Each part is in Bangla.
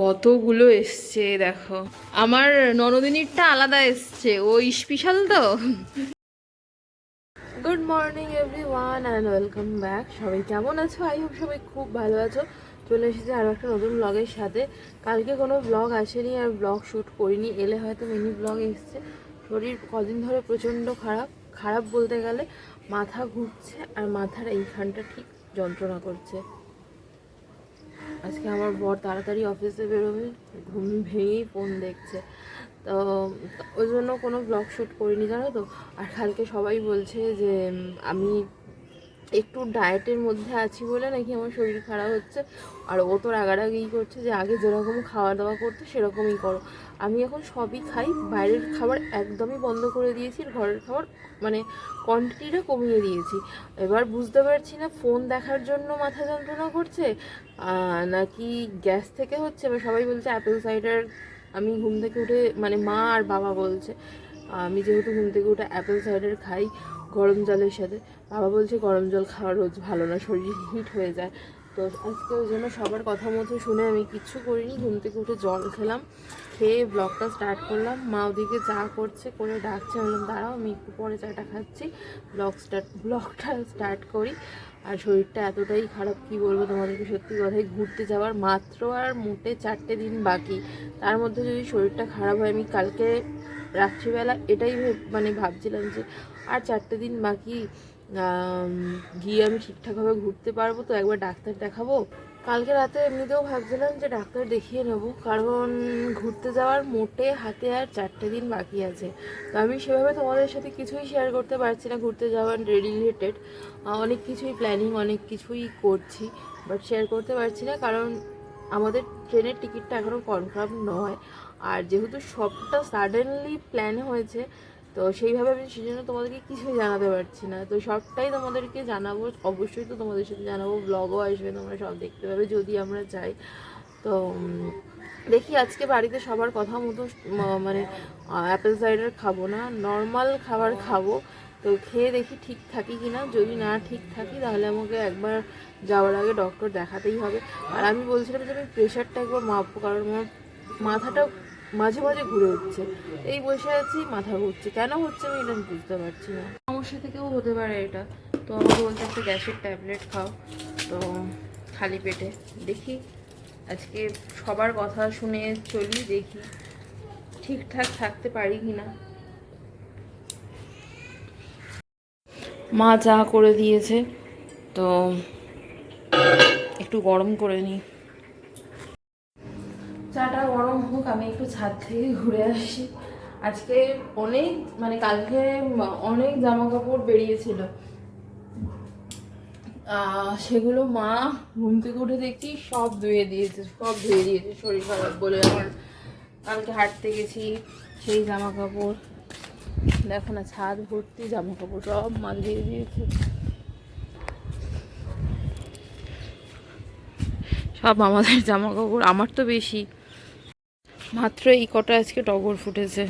কতগুলো এসছে, দেখো। আমার ননদিনীরটা আলাদা এসছে, ও স্পেশাল তো। Good morning everyone and welcome back সবাই কেমন আছো? আই হোপ সবাই খুব ভালো আছো। চলে এসেছি আরও একটা নতুন ব্লগের সাথে। কালকে কোনো ব্লগ আসেনি, আর ব্লগ শ্যুট করিনি। এলে হয়তো মিনি ব্লগ এসছে। শরীর কদিন ধরে প্রচণ্ড খারাপ। খারাপ বলতে গেলে মাথা ঘুরছে, আর মাথার এইখানটা ঠিক যন্ত্রণা করছে। আজকে আমার বর তাড়াতাড়ি অফিসে বেরোবে, ঘুম ভেঙেই ফোন দেখছে। তো ওই জন্য কোনো ব্লগ শ্যুট করিনি, জানো তো? আর কালকে সবাই বলছে যে আমি একটু ডায়েটের মধ্যে আছি বলে নাকি আমার শরীর খারাপ হচ্ছে। আর ও তো রাগারাগি করছে যে আগে যেরকম খাওয়া দাওয়া করতো সেরকমই করো। আমি এখন সবই খাই, বাইরের খাবার একদমই বন্ধ করে দিয়েছি, ঘরের খাবার মানে কোয়ান্টিটিটা কমিয়ে দিয়েছি। এবার বুঝতে পারছি না ফোন দেখার জন্য মাথা যন্ত্রণা করছে নাকি গ্যাস থেকে হচ্ছে? এবার সবাই বলছে অ্যাপেল সাইডার আমি ঘুম থেকে উঠে মানে মা আর বাবা বলছে আমি যেহেতু ঘুম থেকে উঠে অ্যাপেল সাইডার খাই গরম জলের সাথে। বাবা বলছে গরম জল খাওয়া রোজ ভালো না, শরীর হিট হয়ে যায়। তো আজকে ওই জন্য সবার কথা মতো শুনে আমি কিচ্ছু করিনি, ঘুম থেকে উঠে জল খেলাম, খেয়ে ব্লগটা স্টার্ট করলাম। মা ওদিকে চা করছে, করে ডাকছে, আমি দাঁড়াও, আমি একটু পরে চাটা খাচ্ছি ব্লগ স্টার্ট ব্লগটা স্টার্ট করি। আর শরীরটা এতটাই খারাপ, কি বলব তোমাদেরকে, সত্যি কথাই ঘুরতে যাওয়ার মাত্র আর মোটে চারটে দিন বাকি। তার মধ্যে যদি শরীরটা খারাপ হয়, আমি কালকে রাত্রিবেলা এটাই মানে ভাবছিলাম যে আর চারটে দিন বাকি গিয়ে আমি ঠিকঠাকভাবে ঘুরতে পারব তো একবার ডাক্তার দেখাবো। কালকে রাতে এমনিতেও ভাবছিলাম যে ডাক্তার দেখিয়ে নেব, কারণ ঘুরতে যাওয়ার মোটে হাতে আর চারটে দিন বাকি আছে। তো আমি সেভাবে তোমাদের সাথে কিছুই শেয়ার করতে পারছি না, ঘুরতে যাওয়ার রিলেটেড অনেক কিছুই প্ল্যানিং অনেক কিছুই করছি বাট শেয়ার করতে পারছি না, কারণ আমাদের ট্রেনের টিকিটটা এখনও কনফার্ম নয়। আর যেহেতু সবটা সাডেনলি প্ল্যান হয়েছে তো সেইভাবে আমি সেই জন্য তোমাদেরকে কিছুই জানাতে পারছি না। তো সবটাই তোমাদেরকে জানাব, অবশ্যই তো তোমাদের সাথে জানাব ব্লগও আসবে, তোমরা সব দেখতে পাবে যদি আমরা চাই তো দেখি আজকে বাড়িতে সবার কথা মতো মানে অ্যাপেল সাইডার খাব না নর্মাল খাবার খাব। তো খেয়ে দেখি ঠিক থাকি কি না যদি না ঠিক থাকি তাহলে আমাকে একবার যাওয়ার আগে ডক্টর দেখাতেই হবে। আর আমি বলছিলাম যে আমি প্রেশারটা একবার মাপবো, কারণ আমার মাথাটা মাঝে মাঝে ঘুরে হচ্ছে। এই বসে আছি, মাথা ঘুরছে। কেন হচ্ছে আমি এটা বুঝতে পারছি না। সমস্যা থেকেও হতে পারে এটা। তো আমাকে বলতে একটা গ্যাসের ট্যাবলেট খাও। তো খালি পেটে দেখি। আজকে সবার কথা শুনে চলি, দেখি ঠিকঠাক থাকতে পারি কি না মা চা করে দিয়েছে, তো একটু গরম করে নিই। চাটা গরম হোক, আমি একটু ছাদ থেকে ঘুরে আসি। আজকে অনেক মানে কালকে অনেক জামা কাপড় বেরিয়েছিল সেগুলো মা ঘুম থেকে উঠে দেখছি, সব ধুয়ে দিয়েছে, সব ধুয়ে দিয়েছে, শরীর খারাপ বলে আমার কালকে হাঁটতে গেছি, সেই জামা কাপড় দেখো না, ছাদ ভর্তি জামা কাপড় সব মা ধুয়ে দিয়েছে। সব আমাদের জামা কাপড় আমার তো বেশি। মাত্র এই কটা আজকে টগর ফুটেছে।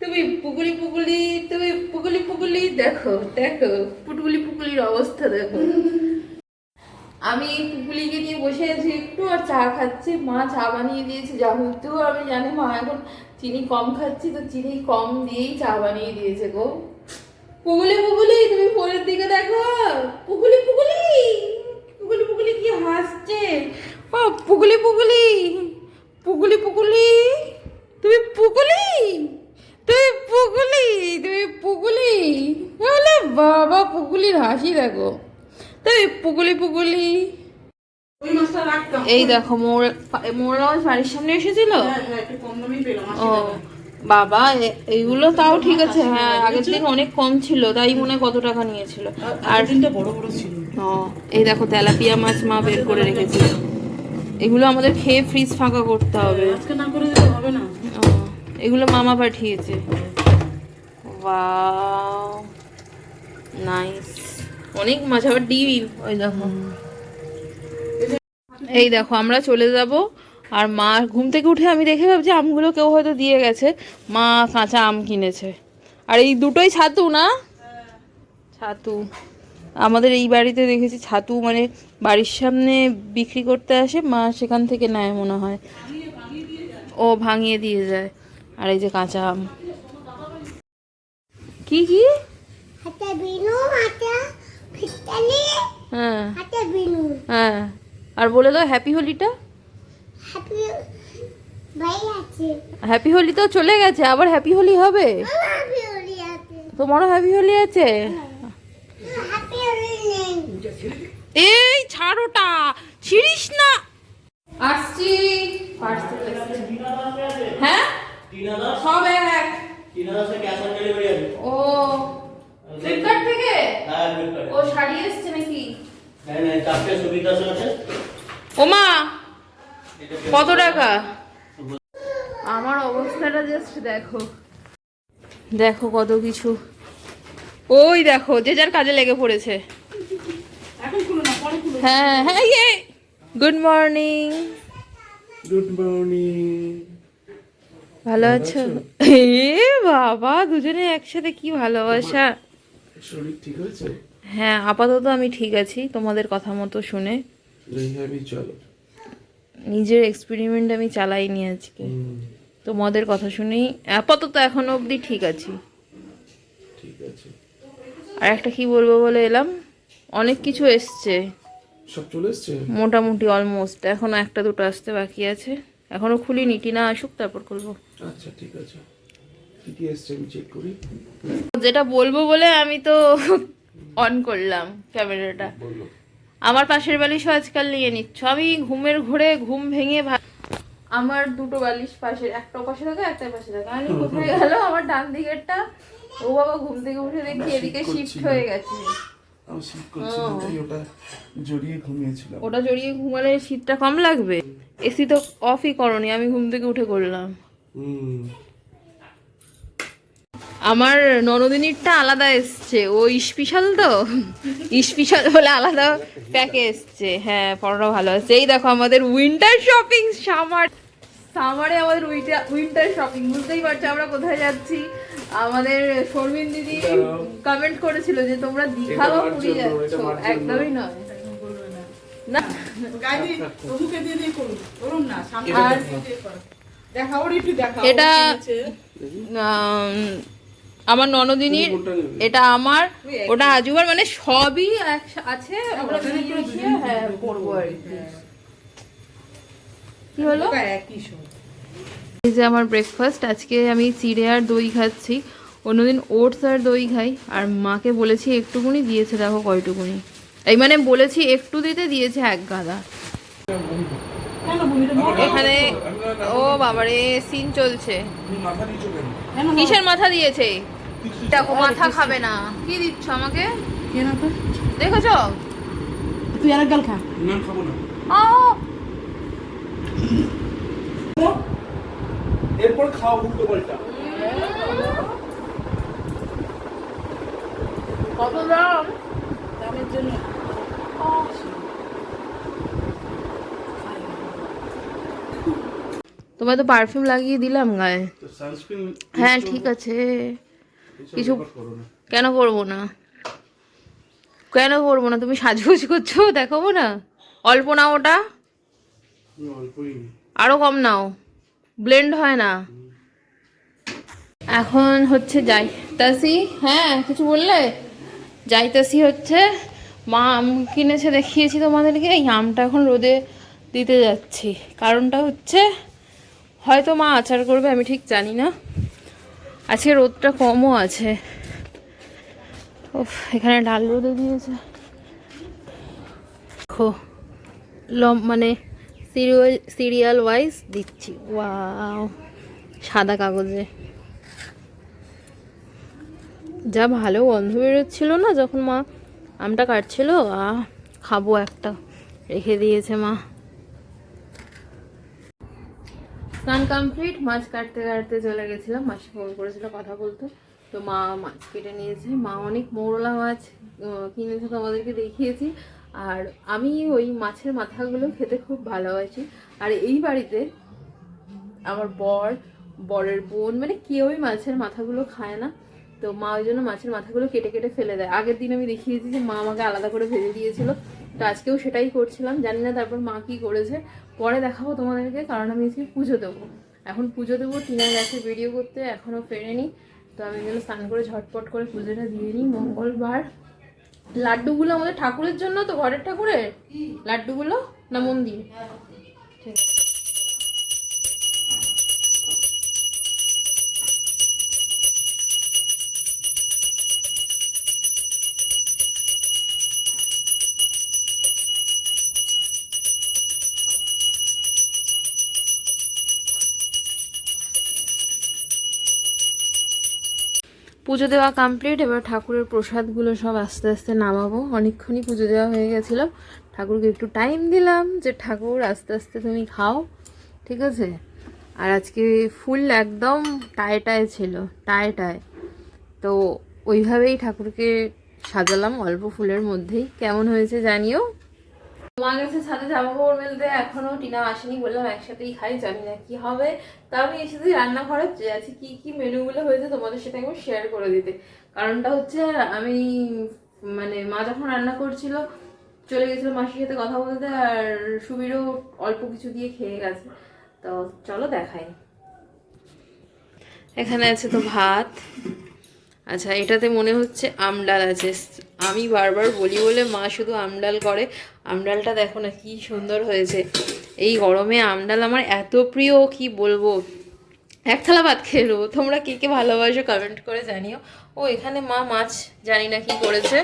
তুমি পুকুলি পুকুলি, তুমি পুকুলি পুকুলি দেখো দেখো পুটুকুলি পুকুলির অবস্থা দেখো। আমি পুকুলিকে নিয়ে বসে আছি একটু আর চা খাচ্ছি, মা চা বানিয়ে দিয়েছে যা হতেও আমি জানি মা এখন চিনি কম খাচ্ছি, তো চিনি কম দিয়েই চা বানিয়ে দিয়েছে গো। পুকুলি পুকুলি, তুমি ফোনের দিকে দেখো, পুকুলি পুকুলি পুকুলি পুকুলি কি হাসছে। ও পুকুলি পুকুলি পুগুলি পুকুলি তুমি পুগুলি? তুমি পুগুলি? তুমি পুগুলি? বলে বাবা পুকুলির হাসি দেখো। তুমি পুগুলি রাখতাম। এই দেখো মোর মোর বাড়ির সামনে এসেছিল? হ্যাঁ হ্যাঁ একটু কম দামেই পেলাম ও বাবা এইগুলো তাও ঠিক আছে। হ্যাঁ আগের দিন অনেক কম ছিল তাই মনে হয় কত টাকা নিয়েছিল। আর দিনটা বড় বড় ছিল। এই দেখো তেলাপিয়া মাছ মা বের করে রেখেছে। এগুলো আমাদের খেয়ে ফ্রিজ ফাঁকা করতে হবে। আজকে না করে দিলে হবে না। এগুলো মামা পাঠিয়েছে। ওয়াও নাইস অনেক মাছ আবার ডিম। ওই দেখো। এই দেখো আমরা চলে যাব। আর মা ঘুম থেকে উঠে আমি দেখে ভাবছি আমগুলো কেউ হয়তো দিয়ে গেছে। মা কাঁচা আম কিনেছে। আর এই দুটোই ছাতু না? ছাতু। আমাদের এই বাড়িতে দেখেছি ছাতু মানে বাড়ির সামনে বিক্রি করতে আসে মা সেখান থেকে নেয় মনে হয়। ও ভাঙিয়ে দিয়ে যায় আর এই যে কাঁচা আম। কি কি? হ্যাঁ। হ্যাঁ। আর বলে দাও হ্যাপি হোলিটা? হ্যাপি হোলি তো চলে গেছে আবার হ্যাপি হোলি হবে? তোমারও হ্যাপি হোলি আছে? হ্যাপি এই ছাড়োটা ছিড়িস না। আসছি। হ্যাঁ? সব এক ও ফ্লিপকার্ট থেকে? ও শাড়ি এসছে নাকি? ওমা কত টাকা? আমার অবস্থাটা জাস্ট দেখো। দেখো কত কিছু। ওই দেখো যে যার কাজে লেগে পড়েছে এখন খুলো না পরে খুলো হ্যাঁ হ্যাঁ ইয়ে। গুড মর্নিং গুড মর্নিং ভালো আছো? এ বাবা দুজনে একসাথে কি ভালোবাসা? শরীর ঠিক হয়েছে? হ্যাঁ আপাতত আমি ঠিক আছি তোমাদের কথা মতো শুনে। নিজের এক্সপেরিমেন্ট আমি চালাইনি আজকে। তোমাদের কথা শুনেই আপাতত এখনও অবধি ঠিক আছি। ঠিক আছে। আর একটা কি বলব বলে এলাম? অনেক কিছু এসছে। সব চলে এসছে? মোটামুটি অলমোস্ট এখনও একটা দুটো আসতে বাকি আছে। এখনও খুলিনি টিনা আসুক তারপর খুলবো। আচ্ছা ঠিক আছে। কি কি এসছে আমি চেক করি। যেটা বলব বলে আমি তো অন করলাম ক্যামেরাটা। আমার পাশের বালিশও আজকাল নিয়ে নিচ্ছ। আমি ঘুমের ঘোরে ঘুম ভেঙে আমার দুটো বালিশ পাশে একটা পাশে থাকে একটা পাশে থাকে। আমি কোথায় গেল? আমার ডান দিকেরটা। ও বাবা ঘুম থেকে উঠে দেখি এদিকে শিফট হয়ে গেছে। আমি শীত করছিলাম তাই ওটা জড়িয়ে ঘুমিয়েছিলাম। ওটা জড়িয়ে ঘুমালে শীতটা কম লাগবে? এসি তো অফই করনি আমি ঘুম থেকে উঠে করলাম আমার ননদিনীরটা আলাদা এসছে ও স্পেশাল তো? স্পেশাল বলে আলাদা প্যাকে এসছে। হ্যাঁ পড়াটা ভালো আছে। এই দেখো আমাদের উইন্টার শপিং সামার সামারে আমাদের উইন্টার শপিং বুঝতেই পারছ আমরা কোথায় যাচ্ছি। আমাদের শর্মিন দিদি কমেন্ট করেছিল যে তোমরা দীঘা বা পুরী যাচ্ছ। একদমই নয়। না। এটা আমার ননদিনীর এটা আমার ওটা আজুবার মানে সবই এক- আছে। আমরা হ্যাঁ করব। আর কি। কি হলো? একই এই যে আমার ব্রেকফাস্ট আজকে আমি চিড়ে আর দই খাচ্ছি। অন্যদিন ওটস আর দই খাই। আর মাকে বলেছি একটুকুনি দিয়েছে দেখো কয়টুকুনি। এই মানে বলেছি একটু দিতে দিয়েছে এক গাদা। এখানে ও বাবারে সিন চলছে। কিসের মাথা দিয়েছে? দেখো মাথা খাবে না। কি দিচ্ছ আমাকে? কেন তো দেখেছ? তুই আরেক গাল খা। না খাব না। এরপর খাও উল্টো পাল্টা। কত দাম? দামের জন্য। তোমায় তো পারফিউম লাগিয়ে দিলাম গায়ে। হ্যাঁ ঠিক আছে। কিছু- কেন করব না? কেন করব না? তুমি সাজগোজ করছ দেখাবো না? অল্প নাও ওটা। আরও কম নাও। ব্লেন্ড হয় না। এখন হচ্ছে যাইতাসি হ্যাঁ কিছু বললে? যাইতাসি হচ্ছে, মা আম কিনেছে দেখিয়েছি তোমাদেরকে, এই আমটা এখন রোদে দিতে যাচ্ছি। কারণটা হচ্ছে, হয়তো মা আচার করবে, আমি ঠিক জানি না। আজকে রোদটা কমও আছে। উফ, এখানে ডাল রোদে দিয়েছে। দেখো, লম মানে সিরিয়াল সিরিয়াল ওয়াইজ দিচ্ছি। ওয়াও, সাদা কাগজে। যা ভালো গন্ধ বেরোচ্ছিল না যখন মা আমটা কাটছিল? আহ, খাব একটা। রেখে দিয়েছে মা। স্নান কমপ্লিট। মাছ কাটতে কাটতে চলে গেছিলাম। মাসি ফোন করেছিল কথা বলতো। তো মা মাছ কেটে নিয়েছে। মা অনেক মৌরলা মাছ কিনেছে তোমাদেরকে দেখিয়েছি। আর আমি ওই মাছের মাথাগুলো খেতে খুব ভালোবাসি। আর এই বাড়িতে আমার বর, বরের বোন মানে কেউই মাছের মাথাগুলো খায় না। তো মা ওই জন্য মাছের মাথাগুলো কেটে কেটে ফেলে দেয়। আগের দিন আমি দেখিয়েছি যে মা আমাকে আলাদা করে ভেজে দিয়েছিল। তো আজকেও সেটাই করছিলাম। জানি না তারপর মা কি করেছে। পরে দেখাবো তোমাদেরকে, কারণ আমি আজকে পুজো দেবো। এখন পুজো দেবো, টিনা গেছে ভিডিও করতে এখনও ফেরেনি। তো আমি গেলে স্নান করে ঝটপট করে পুজোটা দিয়ে নিই। মঙ্গলবার লাড্ডুগুলো আমাদের ঠাকুরের জন্য তো ঘরের ঠাকুরের? লাড্ডুগুলো না মন্দির? ঠিক পুজো দেওয়া কমপ্লিট এবার ঠাকুরের প্রসাদগুলো সব আস্তে আস্তে নামাবো। অনেকক্ষণই পুজো দেওয়া হয়ে গেছিল। ঠাকুরকে একটু টাইম দিলাম যে, ঠাকুর, আস্তে আস্তে তুমি খাও। ঠিক আছে? আর আজকে ফুল একদম টায় টায় ছিল টায় টায় তো ওইভাবেই ঠাকুরকে সাজালাম অল্প ফুলের মধ্যেই। কেমন হয়েছে জানিও? মা গেছে ছাদে জামা কাপড় মেলতে এখনও টিনা আসেনি বললাম একসাথেই খাই, জানি না কি হবে। তা আমি এসেছি রান্নাঘরে আছে কি কি মেনুগুলো হয়েছে তোমাদের সাথে একবার শেয়ার করে দিতে। কারণটা হচ্ছে, আমি মানে মা যখন রান্না করছিল, চলে গেছিল মাসির সাথে কথা বলতে আর সুবিরও অল্প কিছু দিয়ে খেয়ে গেছে। তো চলো দেখাই। এখানে আছে তো ভাত আচ্ছা এটাতে মনে হচ্ছে আমডাল আছে। আমি বারবার বলি বলে মা শুধু আমডাল করে। আমডালটা দেখো না কি সুন্দর হয়েছে। এই গরমে আমডাল আমার এত প্রিয়, কি বলব? এক থালা ভাত খেয়ে নেব। তোমরা কে কে ভালোবাসো কমেন্ট করে জানিও। ও, এখানে মা মাছ, জানি না কি করেছে।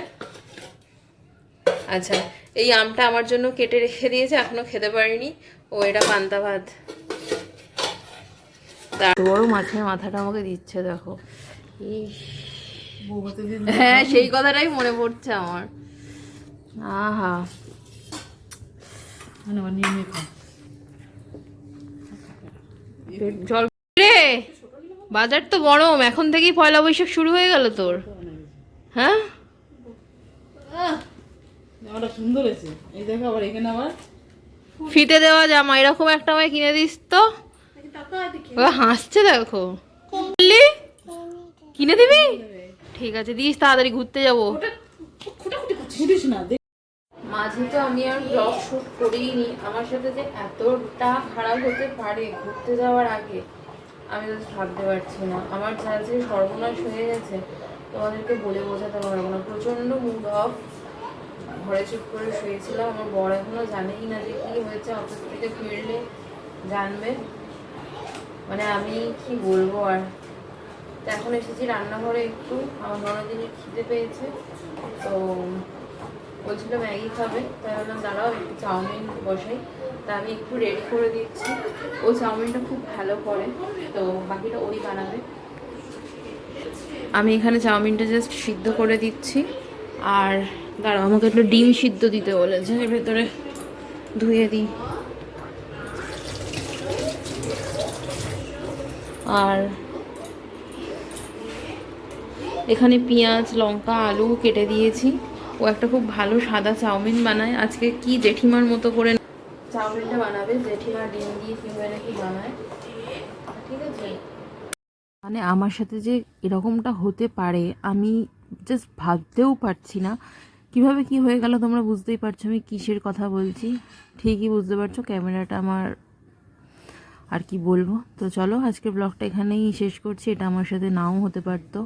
আচ্ছা এই আমটা আমার জন্য কেটে রেখে দিয়েছে, এখনও খেতে পারিনি। ও, এটা পান্তা ভাত। বড় মাছের মাথাটা আমাকে দিচ্ছে, দেখো। ইস। হ্যাঁ সেই কথাটাই মনে পড়ছে আমার। আহা। মানে জল রে! বাজার তো গরম এখন থেকেই পয়লা বৈশাখ শুরু হয়ে গেল তোর। হ্যাঁ? জামাটা সুন্দর হয়েছে। এই দেখো আবার এখানে আবার। ফিতে দেওয়া জামা এরকম একটা আমায় কিনে দিস তো। ও হাসছে দেখো। বললি? কিনে দিবি। ঠিক আছে দিস তাড়াতাড়ি ঘুরতে যাব। মাঝে তো আমি আর ব্লগ শুট করিনি আমার সাথে যে এতটা খারাপ হতে পারে ঘুরতে যাওয়ার আগে আমি তো ভাবতে পারছি না। আমার যা যে সর্বনাশ হয়ে গেছে তোমাদেরকে বলে বোঝাতে পারব না। প্রচণ্ড মুড অফ ঘরে চুপ করে শুয়েছিলাম আমার বড় এখনও জানেই না যে কি হয়েছে অফিস থেকে ফিরলে জানবে। মানে আমি কি বলব আর? এখন এসেছি রান্নাঘরে একটু। আমার ননদিনের খিদে পেয়েছে। তো বলছিল ম্যাগি খাবে। তাই বললাম দাঁড়াও, একটু চাউমিন বসাই। তা আমি একটু রেডি করে দিচ্ছি। ও চাউমিনটা খুব ভালো করে। তো বাকিটা ওই বানাবে। আমি এখানে চাউমিনটা জাস্ট সিদ্ধ করে দিচ্ছি। আর দাঁড়াও, আমাকে একটু ডিম সিদ্ধ দিতে বলেছে এর ভেতরে ধুয়ে দিই। আর এখানে পেঁয়াজ, লঙ্কা, আলু কেটে দিয়েছি। ও একটা খুব ভালো সাদা চাউমিন বানায়। আজকে কি জেঠিমার মতো করে চাউমিনটা বানাবে? জেঠিমা ডিম দিয়ে কীভাবে নাকি বানায়? ঠিক আছে। মানে আমার সাথে যে এরকমটা হতে পারে, আমি জাস্ট ভাবতেও পারছি না। কীভাবে কি হয়ে গেল তোমরা বুঝতেই পারছ আমি কিসের কথা বলছি? ঠিকই বুঝতে পারছ, ক্যামেরাটা আমার আর কি বলব? তো চলো, আজকের ব্লগটা এখানেই শেষ করছি। এটা আমার সাথে নাও হতে পারতো।